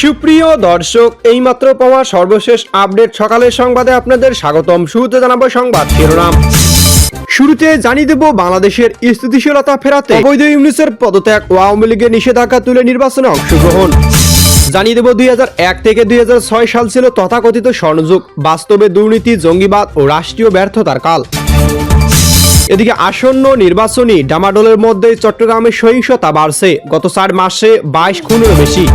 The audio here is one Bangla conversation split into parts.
সুপ্রিয় দর্শক, এইমাত্র পাওয়া সর্বশেষ আপডেট সকালের সংবাদে আপনাদের স্বাগতম। শুরুতে জানাব সংবাদ শিরোনাম। শুরুতে জানিয়ে দেব বাংলাদেশের স্থিতিশীলতা ফেরাতে অবৈধ ইউনিসের পদত্যাগ ও আওয়ামী লীগের নিষেধাজ্ঞা তুলে নির্বাচনে অংশগ্রহণ। জানিয়ে দেব দুই থেকে দুই হাজার ছয় সাল ছিল তথাকথিত স্বর্ণযুগ, বাস্তবে দুর্নীতি, জঙ্গিবাদ ও রাষ্ট্রীয় ব্যর্থতার কাল। এদিকে আসন্ন নির্বাচনী ডামাডোলের মধ্যে চট্টগ্রামের সহিংসতা বাড়ছে। গত চার মাসে বাইশ খুনের বেশি।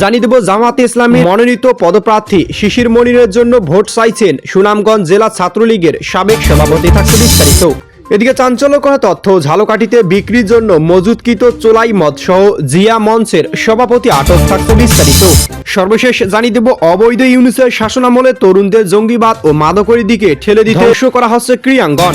জানিয়ে দেব, জামাতে ইসলামী মনোনীত পদপ্রার্থী শিশির মনিরের জন্য ভোট চাইছেন সুনামগঞ্জ জেলা ছাত্রলীগের সাবেক সভাপতি থাকছে বিস্তারিত এদিকে চাঞ্চল্যকর তথ্য, ঝালকাঠিতে বিক্রির জন্য মজুদকৃত চোলাই মদ সহ জিয়া মঞ্চের সভাপতি আটক থাকতে বিস্তারিত সর্বশেষ জানিয়ে দেব, অবৈধ ইউনিসের শাসনামলে তরুণদের জঙ্গিবাদ ও মাদকরি দিকে ঠেলে দিতে করা হচ্ছে ক্রিয়াঙ্গন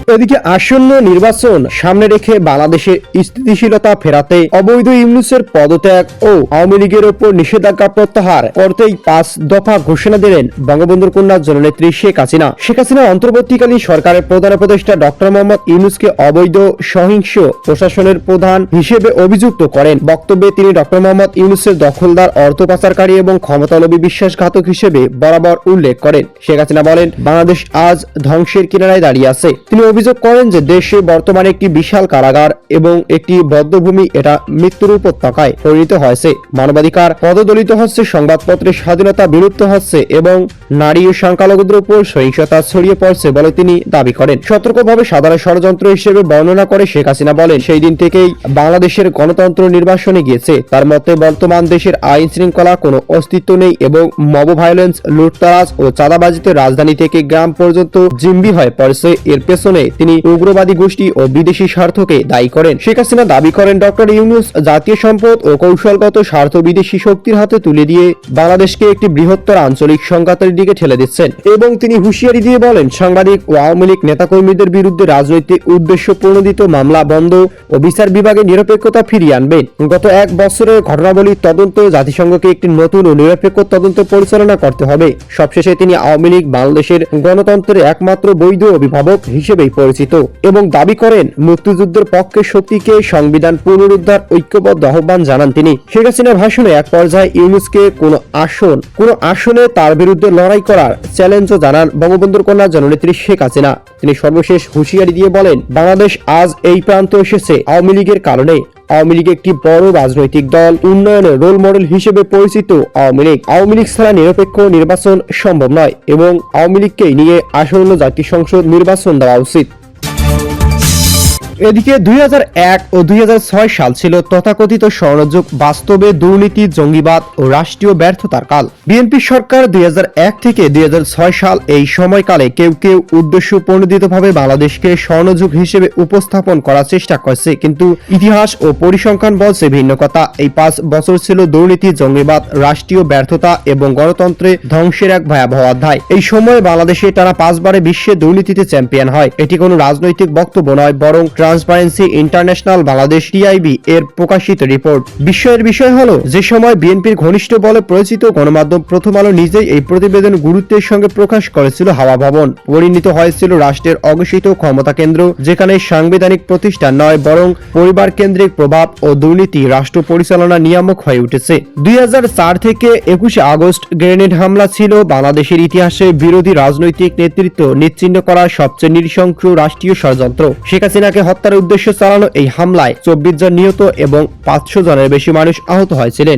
এদিকে আসন্ন নির্বাচন সামনে রেখে বাংলাদেশের স্থিতিশীলতা ফেরাতে অবৈধ ইউনুসের পদত্যাগ ও আওয়ামী লীগের ওপর নিষেধাজ্ঞা প্রত্যাহার করতেই পাঁচ দফা ঘোষণা দিলেন বঙ্গবন্ধুর কন্যা জননেত্রী শেখ হাসিনা। শেখ হাসিনা অন্তর্বর্তীকালীন সরকারের প্রধান উপদেষ্টা ডক্টর মোহাম্মদ ইউনুসকে অবৈধ সহিংস প্রশাসনের প্রধান হিসেবে অভিযুক্ত করেন। বক্তব্যে তিনি ডক্টর মোহাম্মদ ইউনুসের দখলদার, অর্থ পাচারকারী এবং ক্ষমতালবী বিশ্বাসঘাতক হিসেবে বরাবর উল্লেখ করেন। শেখ হাসিনা বলেন, বাংলাদেশ আজ ধ্বংসের কিনারায় দাঁড়িয়ে আছে। তিনি অভিযোগ করেন যে দেশে বর্তমানে একটি বিশাল কারাগার এবং একটি বদ্ধভূমি এটা মৃত্যুর উপত্যকায় পরিণত হয়েছে। মানবাধিকার পদদলিত হচ্ছে, সংবাদপত্রের স্বাধীনতা বিলুপ্ত হচ্ছে এবং নারী ও সংখ্যালঘুদের উপর সহিংসতা ছড়িয়ে পড়ছে বলে তিনি দাবি করেন। সতর্কভাবে সাধারণ ষড়যন্ত্র হিসেবে বর্ণনা করে শেখ হাসিনা বলেন, সেই দিন থেকেই বাংলাদেশের গণতন্ত্র নির্বাসনে গিয়েছে। তার মতে, বর্তমান দেশের আইন শৃঙ্খলা কোনো অস্তিত্ব নেই এবং মব ভায়োলেন্স, লুটতারাজ ও চাঁদাবাজিতে রাজধানী থেকে গ্রাম পর্যন্ত জিম্বি হয়ে পড়ছে। এর পেছনে তিনি উগ্রবাদী গোষ্ঠী ও বিদেশি স্বার্থকে দায়ী করেন। শেখ হাসিনা দাবি করেন, ডক্টর ইউনুস জাতীয় সম্পদ ও কৌশলগত স্বার্থ বিদেশি শক্তির হাতে তুলে দিয়ে বাংলাদেশকে একটি বৃহত্তর আঞ্চলিক সংঘাতের দিকে ঠেলে দিচ্ছেন এবং তিনি হুঁশিয়ারি দিয়ে বলেন, সাংবাদিক ও আওয়ামী লীগ নেতাকর্মীদের বিরুদ্ধে রাজনৈতিক উদ্দেশ্য প্রণোদিত মামলা বন্ধ ও বিচার বিভাগে নিরপেক্ষতা ফিরিয়ে আনবেন। গত এক বছরের ঘটনাবলীর তদন্ত জাতিসংঘকে একটি নতুন ও নিরপেক্ষ তদন্ত পরিচালনা করতে হবে। সবশেষে তিনি আওয়ামী লীগ বাংলাদেশের গণতন্ত্রের একমাত্র বৈধ অভিভাবক হিসেবেই পরিচিত এবং দাবি করেন, মুক্তিযুদ্ধের পক্ষে শক্তিকে সংবিধান পুনরুদ্ধার ঐক্যবদ্ধ আহ্বান জানান তিনি। শেখ হাসিনার ভাষণে এক পর্যায়ে ইউনুসকে কোনো আসন, কোনো আসনে তার বিরুদ্ধে লড়াই করার চ্যালেঞ্জও জানান বঙ্গবন্ধুর কন্যা জননেত্রী শেখ হাসিনা। তিনি সর্বশেষ হুঁশিয়ারি দিয়ে বলেন, বাংলাদেশ আজ এই প্রান্ত এসেছে, আওয়ামী লীগের কারণে আওয়ামী লীগ একটি বড় রাজনৈতিক দল, উন্নয়নের রোল মডেল হিসেবে পরিচিত আওয়ামী লীগ। আওয়ামী লীগ ছাড়া নিরপেক্ষ নির্বাচন সম্ভব নয় এবং আওয়ামী লীগকেই নিয়ে আসন্ন জাতীয় সংসদ নির্বাচন দেওয়া উচিত। এদিকে দুই হাজার এক ও দুই হাজার ছয় সাল ছিল তথাকথিত স্বর্ণযুগ, বাস্তবে দুর্নীতি, জঙ্গিবাদ ও রাষ্ট্রীয় ব্যর্থতার কাল। বিএনপি সরকার দুই থেকে দুই সাল এই সময়কালে কেউ কেউ উদ্দেশ্য প্রণোদিতভাবে বাংলাদেশকে স্বর্ণযুগ হিসেবে উপস্থাপন করার চেষ্টা করছে। কিন্তু ইতিহাস ও পরিসংখ্যান বলছে ভিন্ন কথা। এই পাঁচ বছর ছিল দুর্নীতি, জঙ্গিবাদ, রাষ্ট্রীয় ব্যর্থতা এবং গণতন্ত্রে ধ্বংসের এক ভয়াবহ অধ্যায়। এই সময়ে বাংলাদেশে তারা পাঁচবারে বিশ্বে দুর্নীতিতে চ্যাম্পিয়ন হয়। এটি কোনো রাজনৈতিক বক্তব্য নয়, বরং ট্রান্সপারেন্সি ইন্টারন্যাশনাল বাংলাদেশ টিআইবি এর প্রকাশিত রিপোর্ট। বিস্ময়ের বিষয় হলো, যে সময় বিএনপির ঘনিষ্ঠ বলে পরিচিত গণমাধ্যম প্রথম আলো নিজেই এই প্রতিবেদন গুরুত্বের সঙ্গে প্রকাশ করেছিল হাওয়া ভবন। পরিণত হয়েছিল রাষ্ট্রের অঘোষিত ক্ষমতা কেন্দ্র, যেখানে সাংবিধানিক প্রতিষ্ঠান নয়, বরং পরিবার কেন্দ্রিক প্রভাব ও দুর্নীতি, রাষ্ট্র পরিচালনা নিয়ামক হয়ে উঠেছে। দুই হাজার চার থেকে একুশে আগস্ট গ্রেনেড হামলা ছিল বাংলাদেশের ইতিহাসে বিরোধী রাজনৈতিক নেতৃত্ব নিশ্চিহ্ন করার সবচেয়ে নৃশংস রাষ্ট্রীয় ষড়যন্ত্র। শেখ হাসিনাকে হত্যার উদ্দেশ্যে চালানো এই হামলায় চব্বিশ জন নিহত এবং পাঁচশো জনের বেশি মানুষ আহত হয়েছিলেন।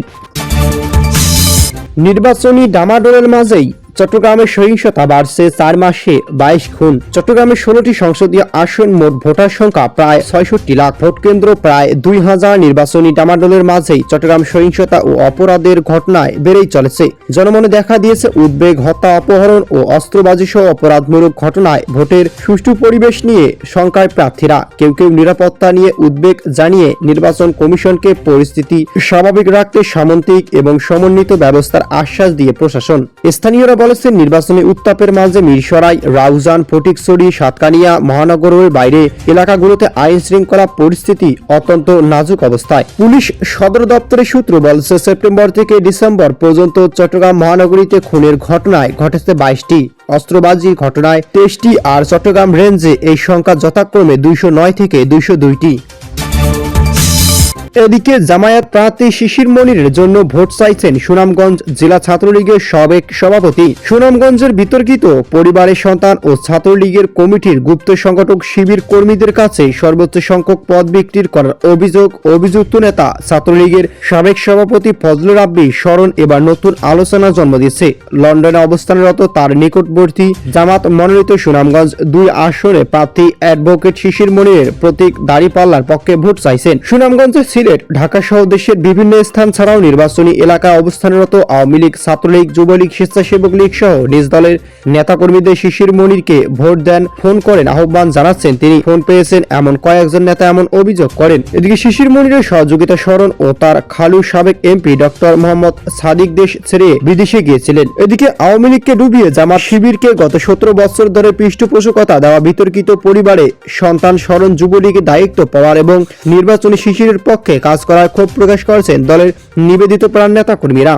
নির্বাচনী ডামাডোলের মাঝেই চট্টগ্রামের সহিংসতা বাড়ছে চার মাসে বাইশ খুন। চট্টগ্রামের ষোলোটি সংসদীয় আসন মোট ভোটার সংখ্যা প্রায় ছয়ষট্টি লাখ। ভোট কেন্দ্র প্রায় দুই হাজার নির্বাচনী ডামাডোলের মাঝেই চট্টগ্রাম সহিংসতা ও অপরাধের ঘটনায় বেড়েই চলেছে। জনমনে দেখা দিয়েছে উদ্বেগ, হত্যা, অপহরণ ও অস্ত্রবাজি সহ অপরাধমূলক ঘটনায় ভোটের সুষ্ঠু পরিবেশ নিয়ে শঙ্কায় প্রার্থীরা। কেউ কেউ নিরাপত্তা নিয়ে উদ্বেগ জানিয়ে নির্বাচন কমিশনকে পরিস্থিতি স্বাভাবিক রাখতে সামন্তিক এবং সমন্বিত ব্যবস্থার আশ্বাস দিয়ে প্রশাসন। স্থানীয়রা বলেছেন, নির্বাচনী উত্তাপের মাঝে মিরসরাই, রাউজান, ফটিকছড়ি, সাতকানিয়া, মহানগরের বাইরে এলাকাগুলোতে আইন শৃঙ্খলা পরিস্থিতি অত্যন্ত নাজুক অবস্থায়। পুলিশ সদর দপ্তরের সূত্র বলছে, সেপ্টেম্বর থেকে ডিসেম্বর পর্যন্ত চট্টগ্রাম মহানগরীতে খুনের ঘটনায় ঘটেছে বাইশটি অস্ত্রবাজির ঘটনায় তেইশটি আর চট্টগ্রাম রেঞ্জে এই সংখ্যা যথাক্রমে দুইশো নয় থেকে দুইশো দুইটি। এদিকে জামায়াত প্রার্থী শিশির মনিরের জন্য ভোট চাইছেন সুনামগঞ্জ জেলা ছাত্রলীগের সাবেক সভাপতি। সুনামগঞ্জের বিতর্কিত পরিবারের সন্তান ও ছাত্রলীগের কমিটির গুপ্ত সংগঠক শিবির কর্মীদের কাছে সর্বোচ্চ সংখ্যক পদ বিক্রির করার অভিযোগ অভিযুক্ত নেতা ছাত্রলীগের সাবেক সভাপতি ফজলুর রাব্বি স্মরণ এবার নতুন আলোচনা জন্ম দিচ্ছে। লন্ডনে অবস্থানরত তার নিকটবর্তী জামাত মনোনীত সুনামগঞ্জ দুই আসরে প্রার্থী অ্যাডভোকেট শিশির মনিরের প্রতীক দাঁড়িপাল্লার পক্ষে ভোট চাইছেন। সুনামগঞ্জের সিলেট ঢাকা সহ দেশের বিভিন্ন স্থান ছাড়াও নির্বাচনী এলাকায় অবস্থানরত আওয়ামী লীগ, ছাত্রলীগ, যুবলীগ, স্বেচ্ছাসেবক লীগ সহ নিজ দলের নেতাকর্মীদের শিশির মনিরকে ভোট দেন, ফোন করেন, আহ্বান জানাচ্ছেন তিনি। ফোন পেয়েছেন এমন কয়েকজন নেতা, এমন অভিযোগ করেন। এদিকে শিশির মনিরের সহযোগিতা স্মরণ ও তার খালু সাবেক এমপি ডক্টর মোহাম্মদ সাদিক দেশ ছেড়ে বিদেশে গিয়েছিলেন। এদিকে আওয়ামী লীগকে ডুবিয়ে জামাত শিবিরকে গত সতেরো বছর ধরে পৃষ্ঠপোষকতা দেওয়া বিতর্কিত পরিবারে সন্তান স্মরণ যুবলীগের দায়িত্ব পাওয়ার এবং নির্বাচনী শিশিরের পক্ষে কাজ করার ক্ষোভ প্রকাশ করেছেন দলের নিবেদিত প্রাণ নেতা কর্মীরা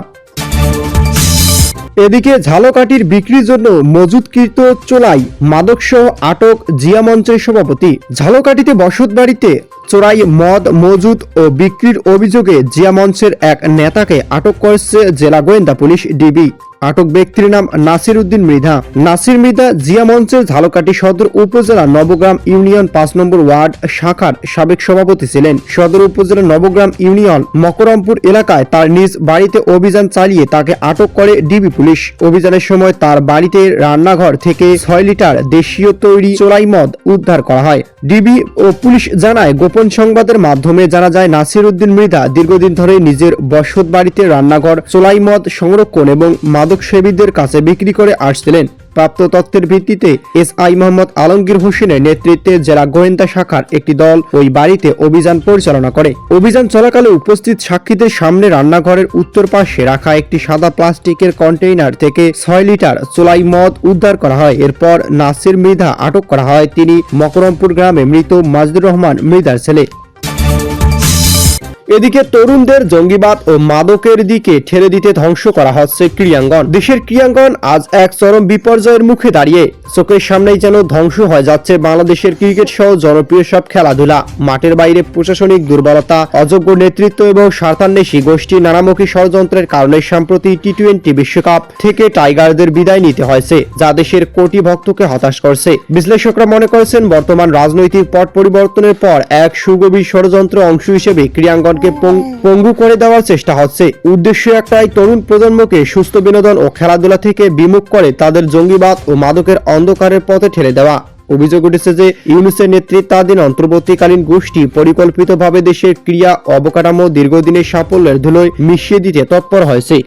এদিকে ঝালকাঠির বিক্রির জন্য মজুদকৃত চোলাই মাদকসহ আটক জিয়া মঞ্চের সভাপতি। ঝালকাঠিতে বসত বাড়িতে চোরাই মদ মজুদ ও বিক্রির অভিযোগে জিয়া মঞ্চের এক নেতাকে আটক করেছে জেলা গোয়েন্দা পুলিশ ডিবি। আটক ব্যক্তির নাম নাসির উদ্দিন মৃধা। নাসির মৃধা জিয়া মঞ্চের ঝালকাঠি সদর উপজেলা নবগ্রাম ইউনিয়ন পাঁচ নম্বর ওয়ার্ড শাখার সাবেক সভাপতি ছিলেন। সদর উপজেলা নবগ্রাম ইউনিয়ন মকরমপুর এলাকায় তার নিজ বাড়িতে অভিযান চালিয়ে তাকে আটক করে ডিবি পুলিশ। অভিযানের সময় তার বাড়িতে রান্নাঘর থেকে ছয় লিটার দেশীয় তৈরি চোলাই মদ উদ্ধার করা হয়। ডিবি ও পুলিশ জানায়, গোপন সংবাদের মাধ্যমে জানা যায়, নাসির উদ্দিন মৃধা দীর্ঘদিন ধরে নিজের বসত বাড়িতে রান্নাঘর, চোলাই মদ সংরক্ষণ এবং মাদক সেবীদের কাছে বিক্রি করে আসছিলেন। প্রাপ্ত তথ্যের ভিত্তিতে এস আই মোহাম্মদ আলমগীর হোসেনের নেতৃত্বে জেলা গোয়েন্দা শাখার একটি দল ওই বাড়িতে অভিযান পরিচালনা করে। অভিযান চলাকালে উপস্থিত সাক্ষীদের সামনে রান্নাঘরের উত্তর পাশে রাখা একটি সাদা প্লাস্টিকের কন্টেইনার থেকে ছয় লিটার চোলাই মদ উদ্ধার করা হয়। এরপর নাসির মৃধা আটক করা হয়। তিনি মকরমপুর গ্রামে মৃত মাজদুর রহমান মৃধার ছেলে। এদিকে তরুণদের জঙ্গিবাদ ও মাদকের দিকে ঠেলে দিতে ধ্বংস করা হচ্ছে ক্রিয়াঙ্গন দেশের ক্রিয়াঙ্গন আজ এক চরম বিপর্যয়ের মুখে দাঁড়িয়ে। চোখের সামনেই যেন ধ্বংস হয়ে যাচ্ছে বাংলাদেশের ক্রিকেট সহ জনপ্রিয় সব খেলাধুলা। মাঠের বাইরে প্রশাসনিক দুর্বলতা, অযোগ্য নেতৃত্ব এবং স্বার্থান্বেষী গোষ্ঠী নানামুখী ষড়যন্ত্রের কারণে সম্প্রতি টি টোয়েন্টি বিশ্বকাপ থেকে টাইগারদের বিদায় নিতে হয়েছে, যা দেশের কোটি ভক্তকে হতাশ করছে। বিশ্লেষকরা মনে করেছেন, বর্তমান রাজনৈতিক পট পরিবর্তনের পর এক সুগভীর ষড়যন্ত্র অংশ হিসেবে ক্রিয়াঙ্গনকে পং- পঙ্গু করে দেওয়ার চেষ্টা হচ্ছে। উদ্দেশ্য একটাই, তরুণ প্রজন্মকে সুস্থ বিনোদন ও খেলাধুলা থেকে বিমুখ করে তাদের জঙ্গিবাদ ও মাদকের অন্ধকারের পথে ঠেলে দেওয়া। অভিযোগ উঠেছে যে, ইউনিসের নেতৃত্বাধীন অন্তর্বর্তীকালীন গোষ্ঠী পরিকল্পিতভাবে দেশের ক্রিয়া অবকাঠামো দীর্ঘদিনের সাফল্যের ধুলোয় মিশিয়ে দিতে তৎপর হয়েছে।